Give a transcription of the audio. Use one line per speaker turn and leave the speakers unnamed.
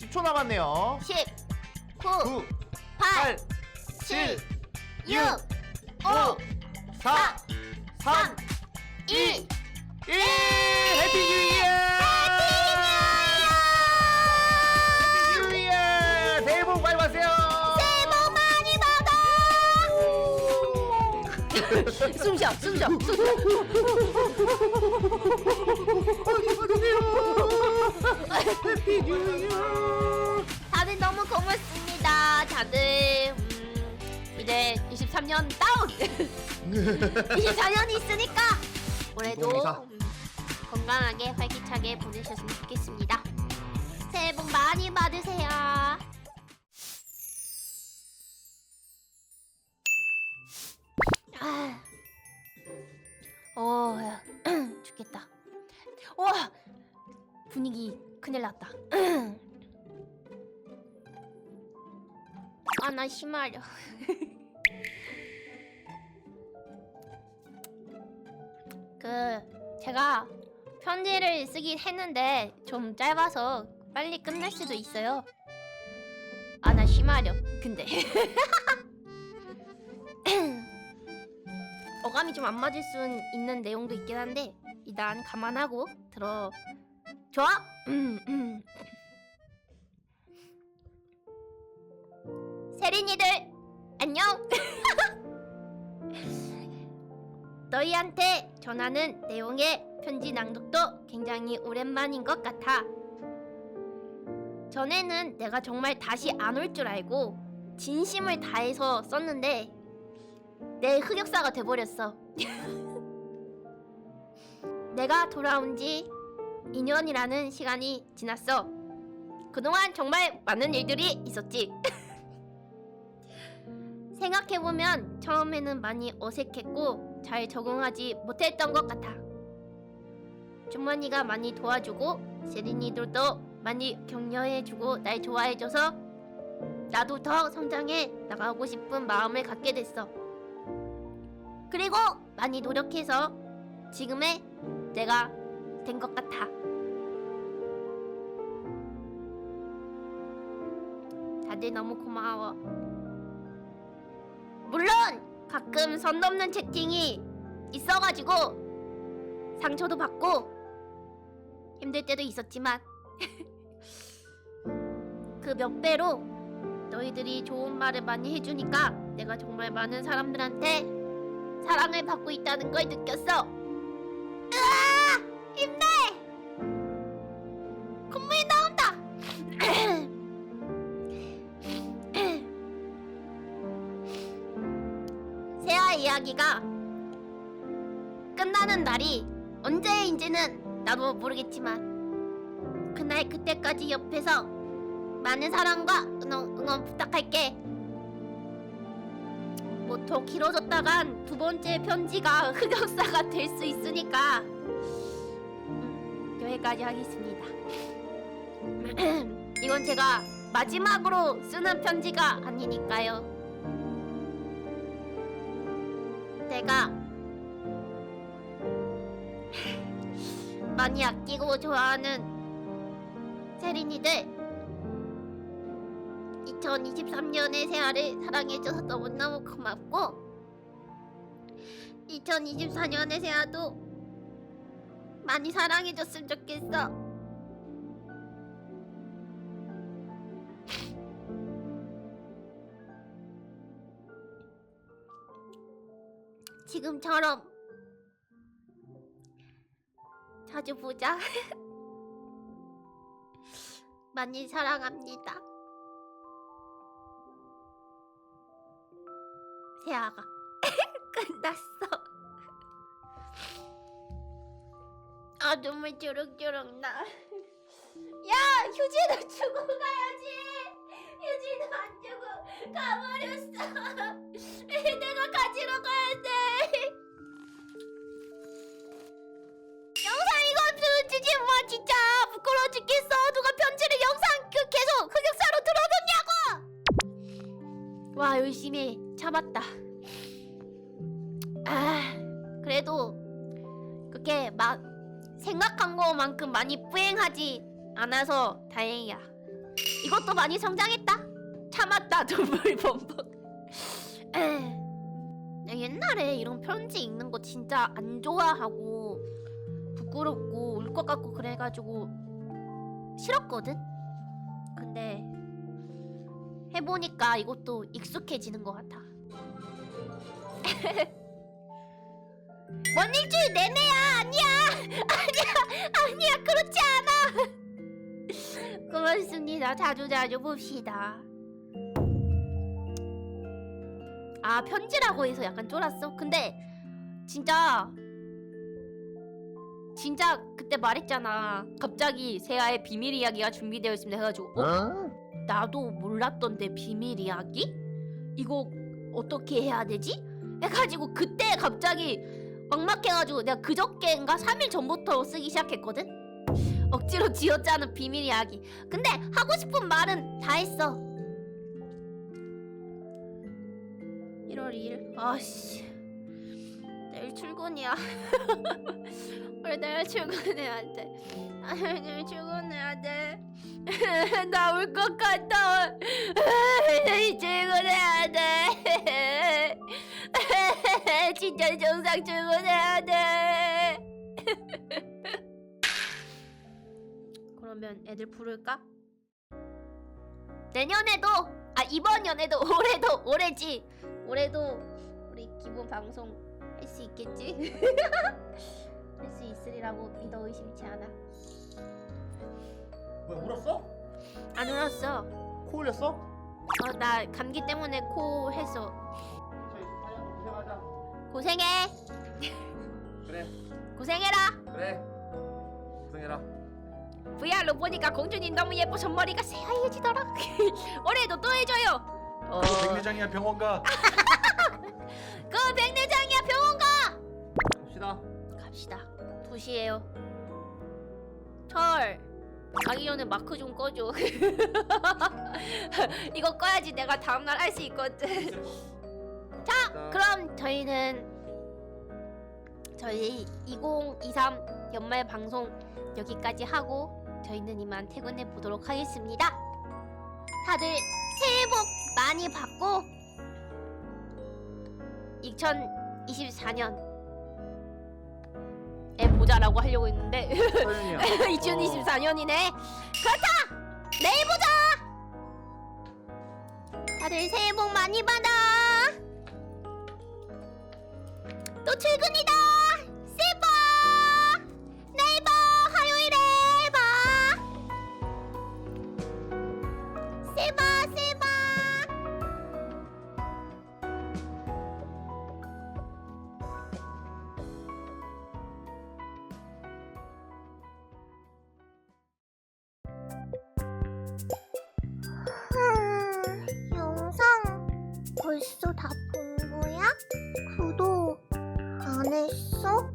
10초 남았네요.
10, 9,
9,
8,
8, 7,
6,
5, 4, 3,
2,
1. 해피 뉴 이어! 해피 뉴 이어! 새해 복 많이 받으세요.
새해 복 많이 받아! 숨 쉬어, 숨 쉬어, 숨 쉬어.
해피 뉴 이어!
다들 너무 고맙습니다. 다들 음, 이제 23년 다운. 24년이 있으니까 올해도
동의사.
음, 건강하게 활기차게 보내셨으면 좋겠습니다. 새해 복 많이 받으세요. 아, 어, 야, 죽겠다. 와, 분위기 큰일 났다. 아, 나 심하려. 그 제가 편지를 쓰긴 했는데 좀 짧아서 빨리 끝날 수도 있어요. 아, 나 심하려. 근데 어감이 좀 안 맞을 수 있는 내용도 있긴 한데 일단 감안하고 들어. 좋아? 음, 음. 세린이들 안녕. 너희한테 전하는 내용의 편지 낭독도 굉장히 오랜만인 것 같아. 전에는 내가 정말 다시 안 올 줄 알고 진심을 다해서 썼는데 내 흑역사가 돼버렸어. 내가 돌아온 지 2년이라는 시간이 지났어. 그동안 정말 많은 일들이 있었지. 생각해보면 처음에는 많이 어색했고 잘 적응하지 못했던 것 같아. 주머니가 많이 도와주고 세린이들도 많이 격려해주고 날 좋아해줘서 나도 더 성장해 나가고 싶은 마음을 갖게 됐어. 그리고 많이 노력해서 지금의 내가 된 것 같아. 다들 너무 고마워. 물론 가끔 선 넘는 채팅이 있어가지고 상처도 받고 힘들 때도 있었지만 그 몇 배로 너희들이 좋은 말을 많이 해주니까 내가 정말 많은 사람들한테 사랑을 받고 있다는 걸 느꼈어. 이야기가 끝나는 날이 언제인지는 나도 모르겠지만 그날 그때까지 옆에서 많은 사랑과 응원, 응원 부탁할게. 뭐더 길어졌다간 두 번째 편지가 흑역사가 될 수 있으니까 음, 여기까지 하겠습니다. 이건 제가 마지막으로 쓰는 편지가 아니니까요. 내가 많이 아끼고 좋아하는 세린이들 2023년의 새해를 사랑해줘서 너무너무 고맙고 2024년의 새해도 많이 사랑해줬으면 좋겠어 지금처럼 자주 보자 많이 사랑합니다 세아가 끝났어. 아 눈물 주룩주룩 나. 야 휴지도 주고 가야지. 휴지도 안 주고 가버렸어. 진짜 부끄러워 죽겠어. 누가 편지를 영상 그 계속 흑역사로 들어뒀냐고. 와 열심히 참았다. 아 그래도 그렇게 막 생각한 것만큼 많이 뿌행하지 않아서 다행이야. 이것도 많이 성장했다. 참았다 눈물 범벅. 에. 나 옛날에 이런 편지 읽는 거 진짜 안 좋아하고 부끄럽고 울 것 같고 그래가지고 싫었거든. 근데 해보니까 이것도 익숙해지는 것 같아. 먼 일주일 내내야 아니야 아니야 아니야 그렇지 않아. 고맙습니다. 자주 자주 봅시다. 아 편지라고 해서 약간 쫄았어. 근데 진짜 진짜 그때 말했잖아. 갑자기 세아의 비밀 이야기가 준비되어 있습니다. 해가지고 어?
어?
나도 몰랐던데 비밀 이야기? 이거 어떻게 해야 되지? 해가지고 그때 갑자기 막막해가지고 내가 그저께인가 3일 전부터 쓰기 시작했거든? 억지로 지어짜는 비밀 이야기 근데 하고 싶은 말은 다 했어 1월 2일 아씨 내일 출근이야 우리 내일 출근해야 돼 아, 내일 출근해야 돼 나 울 것 같아. 내일 출근해야 돼. 진짜 정상 출근해야 돼. 그러면 애들 부를까? 내년에도 아 이번 연에도 올해도 올해지 올해도 우리 기본 방송 할 수 있겠지? 할 수 있으리라고 믿어 의심치 않아.
뭐야 울었어?
안 울었어.
코 흘렸어?
어, 나 감기 때문에 코 했어.
고생하자
고생해.
그래
고생해라.
그래 고생해라
VR로 보니까 공주님 너무 예뻐서 머리가 새하얘지더라. 올해도 또 해줘요. 어,
그 백내장이야 병원 가
그 백내장이야 병원 가.
갑시다
갑시다. 2시에요. 철. 가기 전에 마크 좀 꺼줘. 이거 꺼야지 내가 다음날 할 수 있거든.
자
그럼 저희는 저희 2023 연말 방송 여기까지 하고 저희는 이만 퇴근해 보도록 하겠습니다. 다들 새해 복 많이 받고 2024년 에 보자라고 하려고 했는데
서윤이야
2024년이네. 그렇다. 내일 보자. 다들 새해 복 많이 받아. 또 출근이다. 봐. 내일 봐. 화요일에 봐. 봐. 새
벌써 다 본 거야? 구독 안 했어?